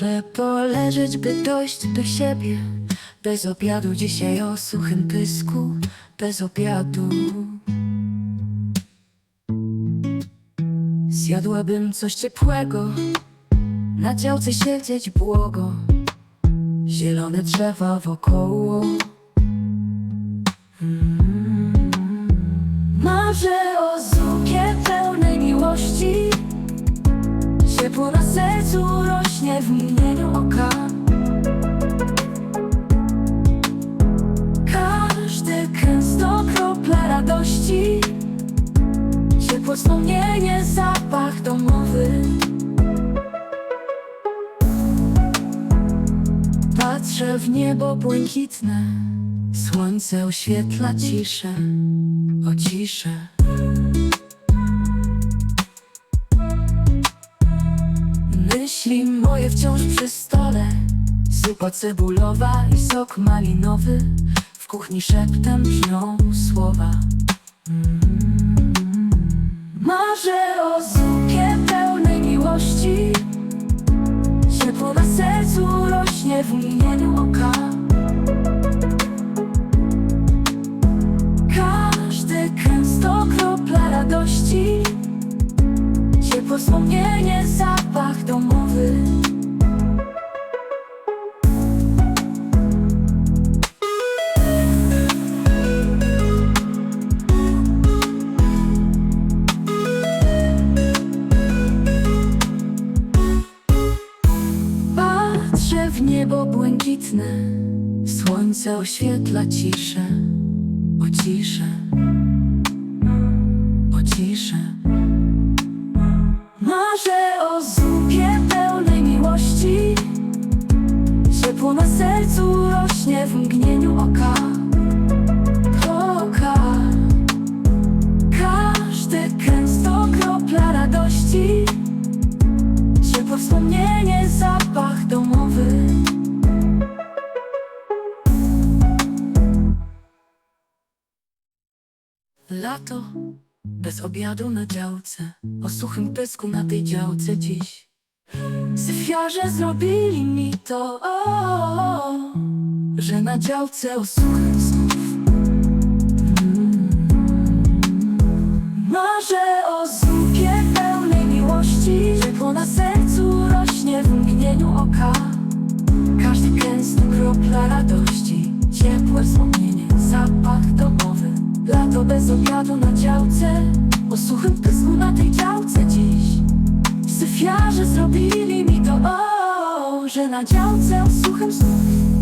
Muszę poleżeć, by dojść do siebie. Bez obiadu dzisiaj o suchym pysku. Bez obiadu. Zjadłabym coś ciepłego. Na działce siedzieć błogo. Zielone drzewa wokoło. Mm. Marzę wspomnienie, zapach domowy. Patrzę w niebo błękitne. Słońce oświetla ciszę. O ciszę. Myśli moje wciąż przy stole. Zupa cebulowa i sok malinowy. W kuchni szeptem brzmią w mgnieniu oka. Każdy kęs to kropla radości. Ciepło wspomnienie, zapach niebo błękitne Słońce oświetla ciszę O ciszę O ciszę. Marzę o zupie pełnej miłości Ciepło na sercu rośnie w mgnieniu oka Lato bez obiadu na działce O suchym pysku na tej działce dziś. Syfiarze zrobili mi to o, Że na działce o suchym bez obiadu na działce. O suchym pysku na tej działce dziś. Syfiarze zrobili mi to o, Że na działce o suchym snu